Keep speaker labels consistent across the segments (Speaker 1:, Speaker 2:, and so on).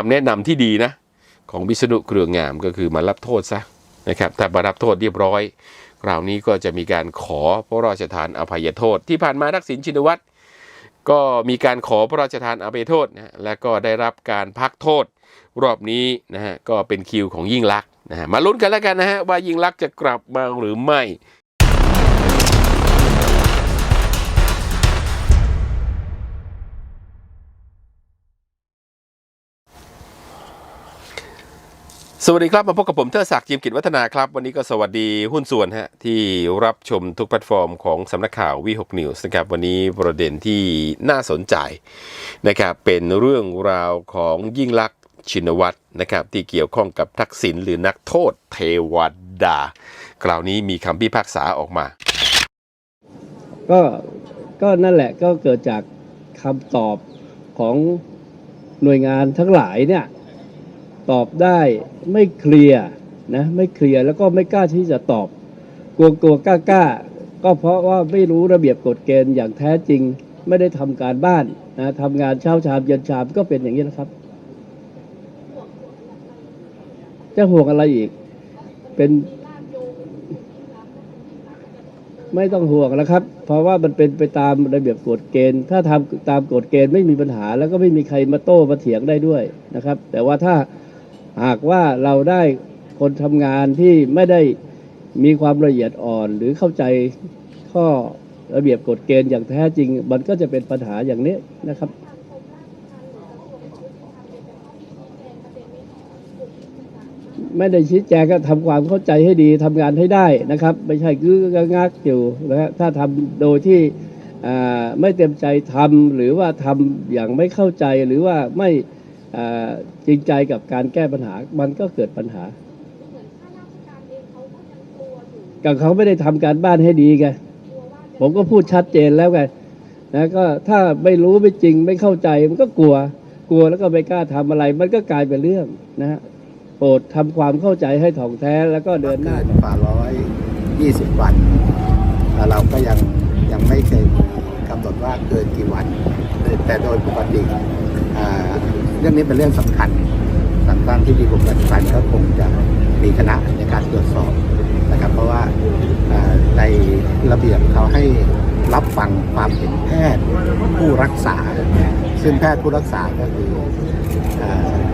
Speaker 1: คำแนะนำที่ดีนะ ของวิษณุเครืองามก็คือมารับโทษซะนะครับถ้ามารับโทษเรียบร้อยคราวนี้ก็จะมีการขอพระราชทานอภัยโทษ ที่ผ่านมาทักษิณชินวัตรก็มีการขอพระราชทานอภัยโทษนะและก็ได้รับการพักโทษรอบนี้นะฮะก็เป็นคิวของยิ่งลักษณ์นะฮะมาลุ้นกันแล้วกันนะฮะว่ายิ่งลักษณ์จะกลับมาหรือไม่ สวัสดีครับ มาพบกับผมเทอศักดิ์จิมกิจวัฒนาครับ วันนี้ก็สวัสดีหุ้นส่วนฮะที่รับชมทุกแพลตฟอร์มของสำนักข่าววีหกนิวส์นะครับ วันนี้ประเด็นที่น่าสนใจนะครับเป็นเรื่องราวของยิ่งลักษณ์ชินวัตรนะครับที่เกี่ยวข้องกับทักษิณหรือนักโทษเทวดา คราวนี้มีคำพิพากษาออกมา
Speaker 2: ก็ก็นั่นแหละก็เกิดจากคำตอบของหน่วยงานทั้งหลายเนี่ย ตอบได้ไม่เคลียร์นะไม่เคลียร์แล้วก็ไม่กล้าที่จะตอบ กลัวกลัวกล้ากล้าก็เพราะว่าไม่รู้ระเบียบกฎเกณฑ์อย่างแท้จริง ไม่ได้ทำการบ้านนะทำงานเช้าชามเย็นชามก็เป็นอย่างนี้นะครับ จะห่วงอะไรอีก เป็นไม่ต้องห่วงแล้วครับ เพราะว่ามันเป็นไปตามระเบียบกฎเกณฑ์ ถ้าทำตามกฎเกณฑ์ไม่มีปัญหา แล้วก็ไม่มีใครมาโต้มาเถียงได้ด้วยนะครับ แต่ว่าถ้า หากว่าเราได้คนทำงานที่ไม่ได้มีความละเอียดอ่อน หรือเข้าใจข้อระเบียบกฎเกณฑ์อย่างแท้จริง มันก็จะเป็นปัญหาอย่างนี้นะครับไม่ได้ชี้แจงก็ทำความเข้าใจให้ดีทำงานให้ได้นะครับ ไม่ใช่กื้งักอยู่นะฮะถ้าทำโดยที่ไม่เต็มใจทำหรือว่าทำอย่างไม่เข้าใจหรือว่าไม่ จริงใจกับการแก้ปัญหา มันก็เกิดปัญหากับเขาไม่ได้ทำการบ้านให้ดีไงผมก็พูดชัดเจนแล้วไงนะก็ถ้าไม่รู้ไม่จริงไม่เข้าใจมันก็กลัว กลัวแล้วก็ไม่กล้าทำอะไร มันก็กลายเป็นเรื่องนะฮะโปรดทำความเข้าใจให้ถ่องแท้แล้วก็เดินหน้า
Speaker 3: เกินกว่าร้อยยี่สิบวันแล้วเราก็ยังยังไม่เคยกำหนดว่าเกินกี่วัน แต่โดยปกติอ่า เรื่องนี้เป็นเรื่องสำคัญสำคัญที่ดีกว่าปัจจุบันก็คงจะมีคณะในการตรวจสอบนะครับ เพราะว่าในระเบียบเขาให้รับฟังความเห็นแพทย์ผู้รักษา ซึ่งแพทย์ผู้รักษาก็คืออ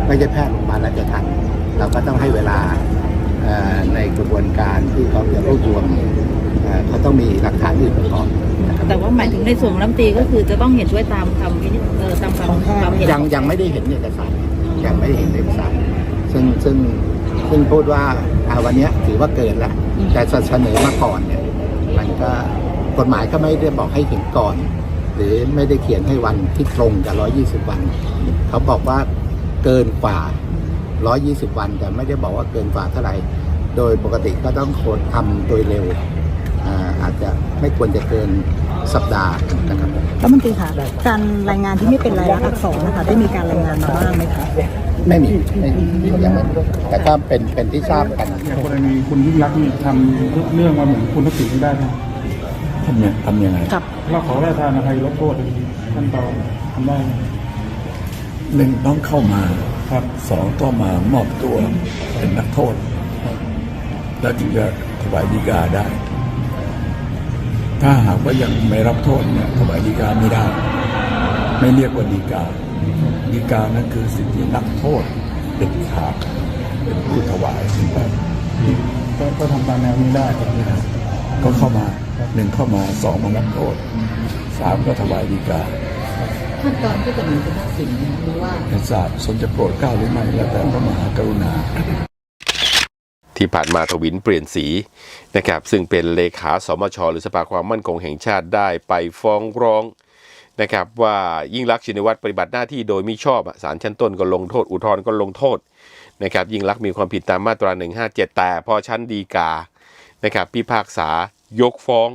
Speaker 3: ไม่ใช่แพทย์โรงพยาบาลราชทัณฑ์เราก็ต้องให้เวลาในกระบวนการที่เขาจะรวบรวมเขาต้องมีหลักฐานอื่นประกอบ
Speaker 4: แต่ว่าหมายถึงในส่วนของรัฐมนตรีก็คือจะต้องเห็นด้วยตามคำวินิจเออตามคำความเห็น
Speaker 3: ยังยังไม่ได้เห็นเอกสารยังไม่ได้เห็นเอกสารซึ่งซึ่งซึ่งพูดว่าอ่าวันเนี้ยถือว่าเกินแล้วแต่เสนอมาก่อนเนี่ยมันก็กฎหมายก็ไม่ได้บอกให้เห็นก่อน หรือไม่ได้เขียนให้วันที่ตรงกับ120 วัน เขาบอกว่าเกินกว่า 120 วัน แต่ไม่ได้บอกว่าเกินกว่าเท่าไหร่โดยปกติก็ต้องคนทำโดยเร็วอ่าอาจจะไม่ควรจะเกิน สัปดาห์นะครับ
Speaker 5: รัฐมนตรีคะการรายงานที่ไม่เป็นรายลักษณ์อักษรนะคะได้มีการรายงานมาบ้างไหมคะ
Speaker 3: ไม่มีไม่มียังไม่มีแต่ก็เป็นเป็นที่ทราบกัน
Speaker 6: อย่างกรณีคุณยิ่งรักษณ์นี่ทำเรื่องมาเหมือนคุณทักษิณได้ไหม
Speaker 7: ทำยังทำยังไง
Speaker 5: กับ
Speaker 6: เราขอราชทานอภัยลดโทษขั้นตอนทำได้ไหม
Speaker 7: หนึ่งต้องเข้ามา
Speaker 6: ครับ
Speaker 7: สองต้องมามอบตัวเป็นนักโทษ แล้วจึงจะถวายดีกาได้ ถ้าหากว่ายังไม่รับโทษเนี่ยถวายดีกาไม่ได้ ไม่เรียกว่าดีกาดีกานั้นคือสิ่งที่นักโทษเด็ดขาดเป็นผู้ถวายขึ้นไป
Speaker 6: ก็ก็ทำตามแนวนี้ได้ครับ
Speaker 7: ก็เข้ามาหนึ่งเข้ามาสองมารับโทษสามก็ถวายดีกา
Speaker 4: ขั้นตอนที่จะมีคุณทักษิณนะคะหรือว่า
Speaker 7: เป็นศาสตร์สนจะโปรดเกล้าหรือไม่แล้วแต่พระมหากรุณา
Speaker 1: ที่ผ่านมาทวินเปลี่ยนสีนะครับซึ่งเป็นเลขาสมช หรือสภาความมั่นคงแห่งชาติได้ไปฟ้องร้องนะครับว่ายิ่งลักษณ์ชินวัตรปฏิบัติหน้าที่โดยมิชอบศาลชั้นต้นก็ลงโทษ อุทธรณ์ก็ลงโทษนะครับยิ่งลักษณ์มีความผิดตามมาตรา 157 แต่พอชั้นดีกานะครับพิพากษายกฟ้อง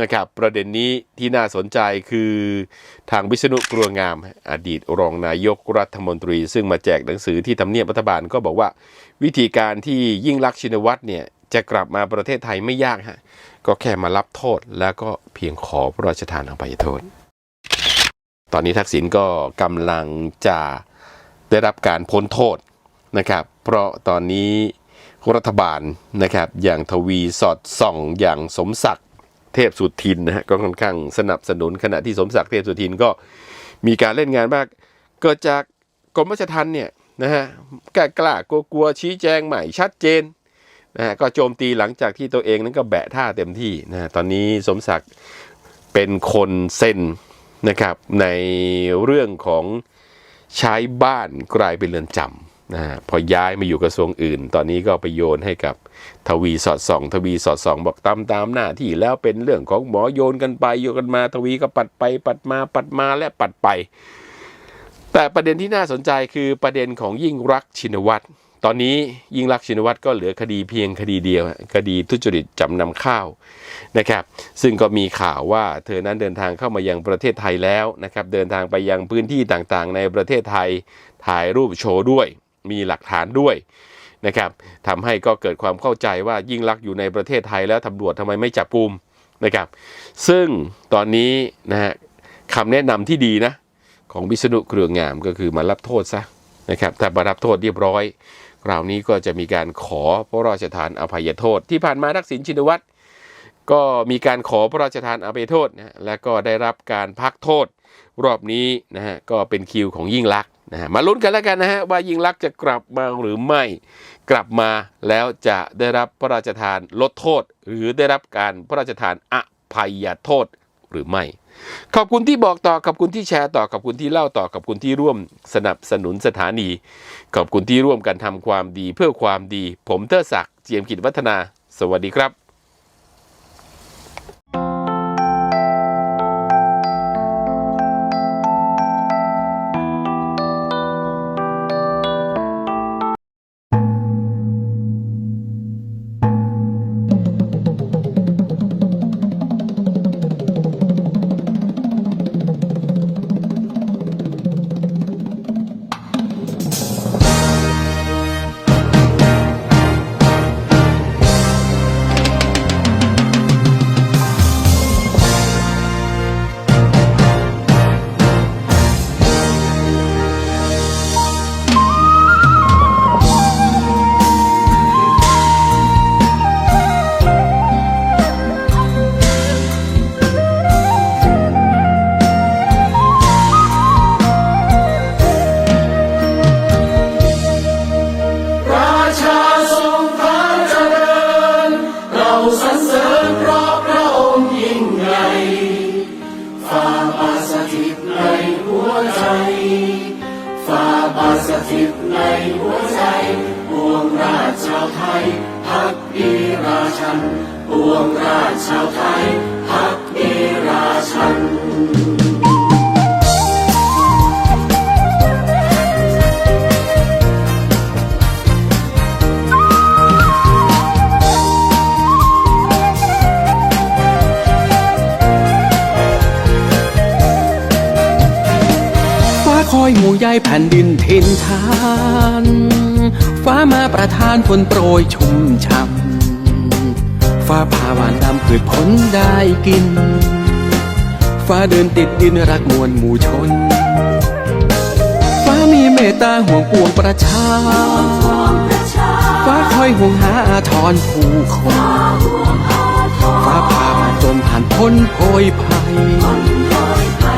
Speaker 1: นะครับประเด็นนี้ที่น่าสนใจคือทางวิษณุกรัวงาม อดีตรองนายกรัฐมนตรี ซึ่งมาแจกหนังสือที่ทำเนียบรัฐบาลก็บอกว่า วิธีการที่ยิ่งลักษณ์ชินวัตรเนี่ยจะกลับมาประเทศไทยไม่ยากฮะก็แค่มารับโทษแล้วก็เพียงขอพระราชทานอภัยโทษ ตอนนี้ทักษิณก็กำลังจะได้รับการพ้นโทษนะครับ เพราะตอนนี้รัฐบาลนะครับอย่างทวีสอดส่องอย่างสมศักดิ์ เทพสุทินนะฮะก็ค่อนข้างสนับสนุนขณะที่สมศักดิ์เทพสุทินก็มีการเล่นงานบ้างเกิดจากกรมราชทัณฑ์เนี่ยนะฮะกล้ากล้ากลัวกลัวชี้แจงใหม่ชัดเจนนะฮะก็โจมตีหลังจากที่ตัวเองนั้นก็แบะท่าเต็มที่นะฮะตอนนี้สมศักดิ์เป็นคนเซ็นนะครับในเรื่องของใช้บ้านกลายเป็นเรือนจำ นะพอย้ายมาอยู่กระทรวงอื่น ตอนนี้ก็ไปโยนให้กับทวีสอดส่อง ทวีสอดส่อง บอกตามตามหน้าที่แล้วเป็นเรื่องของหมอโยนกันไปโยนกันมาทวีก็ปัดไป ปัดมาปัดมาและปัดไป แต่ประเด็นที่น่าสนใจคือประเด็นของยิ่งรักชินวัตรตอนนี้ยิ่งรักชินวัตรก็เหลือคดีเพียงคดีเดียวคดีทุจริตจำนำข้าวนะครับ ซึ่งก็มีข่าวว่าเธอนั้นเดินทางเข้ามายังประเทศไทยแล้วนะครับ เดินทางไปยังพื้นที่ต่างๆ ในประเทศไทยถ่ายรูปโชว์ด้วย มีหลักฐานด้วยนะครับทำให้ก็เกิดความเข้าใจว่ายิ่งรักษณ์อยู่ในประเทศไทยแล้วตำรวจทำไมไม่จับกลุ่มนะครับ ซึ่งตอนนี้นะฮะคำแนะนำที่ดีนะของวิษณุเครืองามก็คือมารับโทษซะนะครับถ้ามารับโทษเรียบร้อยคราวนี้ก็จะมีการขอพระราชทานอภัยโทษ ที่ผ่านมาทักษิณชินวัตรก็มีการขอพระราชทานอภัยโทษนะและก็ได้รับการพักโทษ รอบนี้นะฮะก็เป็นคิวของยิ่งลักษณ นะฮะมาลุ้นกันแล้วกันนะฮะว่ายิ่งลักษณ์จะกลับมาหรือไม่ กลับมาแล้วจะได้รับพระราชทานลดโทษ หรือได้รับการพระราชทานอภัยโทษหรือไม่ ขอบคุณที่บอกต่อขอบคุณที่แชร์ต่อขอบคุณที่เล่าต่อขอบคุณที่ร่วมสนับสนุนสถานี ขอบคุณที่ร่วมกันทำความดีเพื่อความดี ผมเทอศักดิ์เจียมกิจวัฒนา สวัสดีครับ
Speaker 8: อาสถิตในหัวใจปวงราชชาวไทยพักดีราชันปวงราชชาวไทยพักดีราชัน ใยแผ่นดินทินทานฟ้ามาประทานฝนโปรยชุ่มช่ำฟ้าผ่าหวานดำพืชผลได้กิน ฟ้าเดินติดดินรักมวลหมู่ชน ฟ้ามีเมตตาห่วงปวงประชา ฟ้าคอยห่วงหาอาทรผู้คน ฟ้าผ่ามาจนผ่านพ้นโพยภัย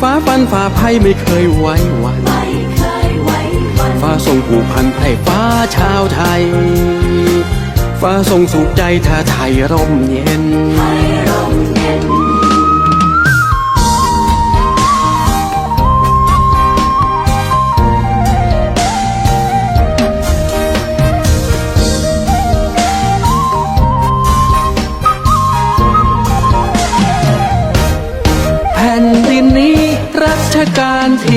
Speaker 8: ฟ้าฟันฝ่าภัยไม่เคยไว้วันฟ้าทรงผูกพันให้ฟ้าชาวไทย ฟ้าทรงสุขใจถ้าไทยร่มเย็น